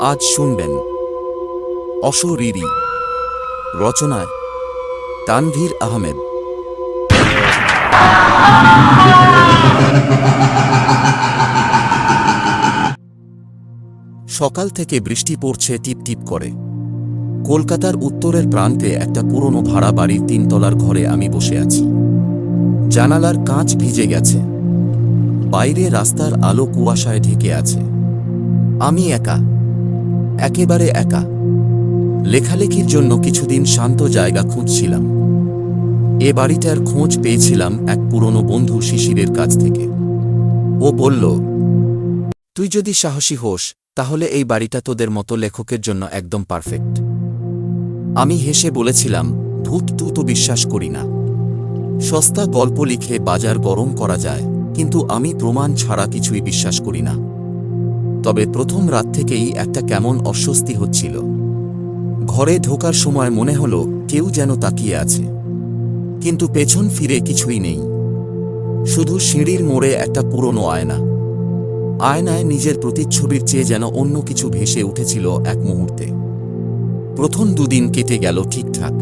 আজ শুনবেন অশরীরী রচনায় তানভীর আহমেদ। সকাল থেকে বৃষ্টি পড়ছে টিপটিপ করে। কলকাতার উত্তরের প্রান্তে একটা পুরনো ভাড়া বাড়ির তিনতলার ঘরে আমি বসে আছি। জানালার কাঁচ ভিজে গেছে। বাইরে রাস্তার আলো কুয়াশায় ঢেকে আছে। আমি একা। একেবারে একা। লেখালেখির জন্য কিছুদিন শান্ত জায়গা খুঁজছিলাম। এ বাড়িটার খোঁজ পেয়েছিলাম এক পুরনো বন্ধু শিশিরের কাছ থেকে। ও বলল, তুই যদি সাহসী হোস, তাহলে এই বাড়িটা তোদের মতো লেখকের জন্য একদম পারফেক্ট। আমি হেসে বলেছিলাম, ভূত, তু তো বিশ্বাস করি না। সস্তা গল্প লিখে বাজার গরম করা যায়, কিন্তু আমি প্রমাণ ছাড়া কিছুই বিশ্বাস করি না। তবে প্রথম রাত থেকেই একটা কেমন অস্বস্তি হচ্ছিল। ঘরে ঢোকার সময় মনে হলো কেউ যেন তাকিয়ে আছে। কিন্তু পেছন ফিরে কিছুই নেই। শুধু সিঁড়ির মোড়ে একটা পুরনো আয়না। আয়নায় নিজের প্রতিচ্ছবির চেয়ে যেন অন্য কিছু ভেসে উঠেছিল এক মুহূর্তে। প্রথম দুদিন কেটে গেল ঠিকঠাক।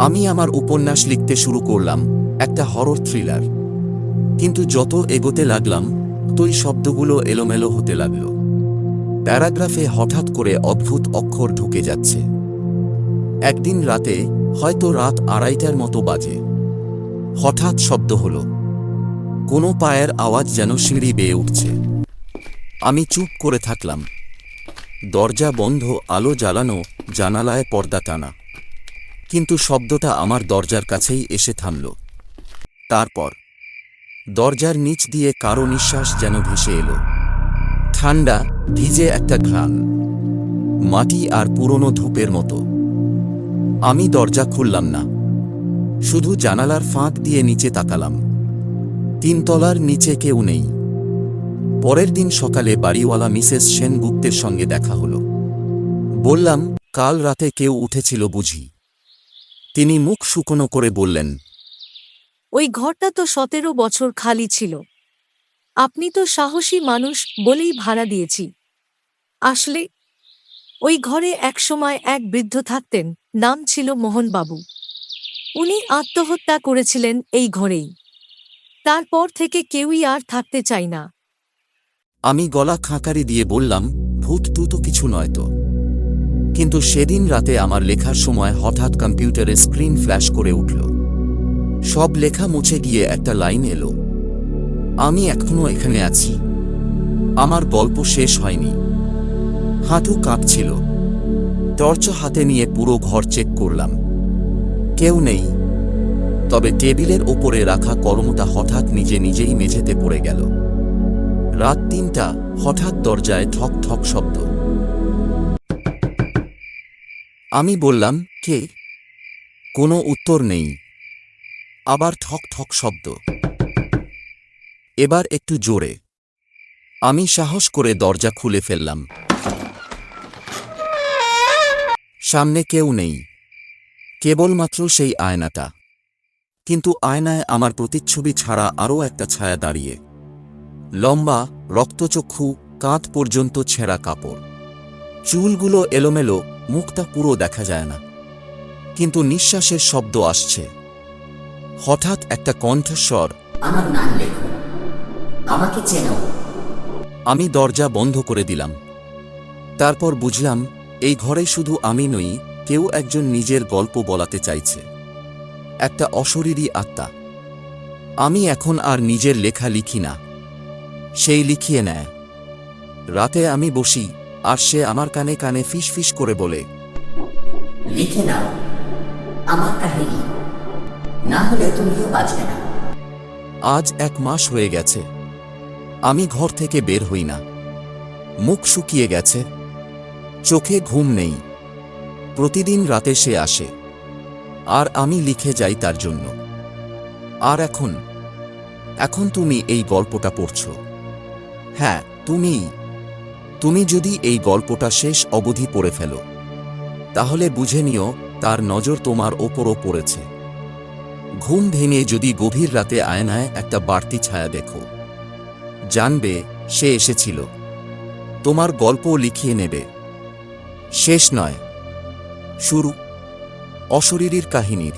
আমি আমার উপন্যাস লিখতে শুরু করলাম, একটা হরর থ্রিলার। কিন্তু যত এগোতে লাগলাম তোই শব্দগুলো এলোমেলো হতে লাগল। প্যারাগ্রাফে হঠাৎ করে অদ্ভুত অক্ষর ঢুকে যাচ্ছে। একদিন রাতে হয়তো রাত আড়াইটার মতো বাজে। হঠাৎ শব্দ হলো। কোনো পায়ের আওয়াজ যেন সিঁড়ি বেয়ে উঠছে। আমি চুপ করে থাকলাম। দরজা বন্ধ, আলো জ্বালানো, জানালায় পর্দা টানা। কিন্তু শব্দটা আমার দরজার কাছেই এসে থামল। তারপর দরজার নিচ দিয়ে কারও নিঃশ্বাস যেন ভেসে এলো। ঠান্ডা, ভিজে একটা ঘ্রাণ। মাটি আর পুরনো ধূপের মতো। আমি দরজা খুললাম না। শুধু জানালার ফাঁক দিয়ে নিচে তাকালাম। তিনতলার নিচে কেউ নেই। পরের দিন সকালে বাড়িওয়ালা মিসেস সেনগুপ্তের সঙ্গে দেখা হলো। বললাম, কাল রাতে কেউ উঠেছিল বুঝি। তিনি মুখ শুকনো করে বললেন ওই ঘরটা তো সতেরো বছর খালি ছিল। আপনি তো সাহসী মানুষ বলেই ভাড়া দিয়েছি। আসলে, ওই ঘরে একসময় এক বৃদ্ধ থাকতেন, নাম ছিল মোহনবাবু। উনি আত্মহত্যা করেছিলেন এই ঘরেই। তারপর থেকে কেউই আর থাকতে চাই না। আমি গলা খাঁকারি দিয়ে বললাম, ভূত তু তো কিছু নয় তো। কিন্তু সেদিন রাতে আমার লেখার সময় হঠাৎ কম্পিউটারে স্ক্রিন ফ্ল্যাশ করে উঠল। সব লেখা মুছে গিয়ে একটা লাইন এলো। আমি এখনও এখানে আছি। আমার গল্প শেষ হয়নি। হাঁটু কাঁপছিল। টর্চ হাতে নিয়ে পুরো ঘর চেক করলাম। কেউ নেই। তবে টেবিলের ওপরে রাখা কলমটা হঠাৎ নিজে নিজেই মেঝেতে পড়ে গেল। রাত তিনটা, হঠাৎ দরজায় ঠক ঠক শব্দ। আমি বললাম, কে? কোনো উত্তর নেই। আবার ঠক ঠক শব্দ। এবার একটু জোরে। আমি সাহস করে দরজা খুলে ফেললাম। সামনে কেউ নেই। কেবলমাত্র সেই আয়নাটা। কিন্তু আয়নায় আমার প্রতিচ্ছবি ছাড়া আরও একটা ছায়া দাঁড়িয়ে। লম্বা, রক্তচক্ষু, কাঁধ পর্যন্ত ছেঁড়া কাপড়। চুলগুলো এলোমেলো, মুখটা পুরো দেখা যায় না। কিন্তু নিঃশ্বাসের শব্দ আসছে। হঠাৎ একটা কণ্ঠস্বর আমার নাম লেখো। আমাকে চেনো। আমি দরজা বন্ধ করে দিলাম। তারপর বুঝলাম এই ঘরে শুধু আমি নই কেউ একজন নিজের গল্প বলাতে চাইছে। একটা অশরীরী আত্মা। আমি এখন আর নিজের লেখা লিখি না। সেই লিখিয়ে নেয়। রাতে আমি বসি আর সে আমার কানে কানে ফিস ফিস করে বলে লিখে নাও। আমার কাহিনী। না হলে তুমিও বাঁচবে না। আজ এক মাস হয়ে গেছে। আমি ঘর থেকে বের হই না। মুখ শুকিয়ে গেছে। চোখে ঘুম নেই। প্রতিদিন রাতে সে আসে। আর আমি লিখে যাই তার জন্য। আর এখন? এখন তুমি এই গল্পটা পড়ছ। হ্যাঁ তুমি তুমি যদি এই গল্পটা শেষ অবধি পড়ে ফেলো, তাহলে বুঝে নিও, তার নজর তোমার ওপরও পড়েছে। ঘুম ভেঙে যদি গভীর রাতে আয়নায় একটা বাড়তি ছায়া দেখো। জানবে, সে এসেছিল। তোমার গল্প লিখিয়ে নেবে। শেষ নয়। শুরু। অশরীর কাহিনীর।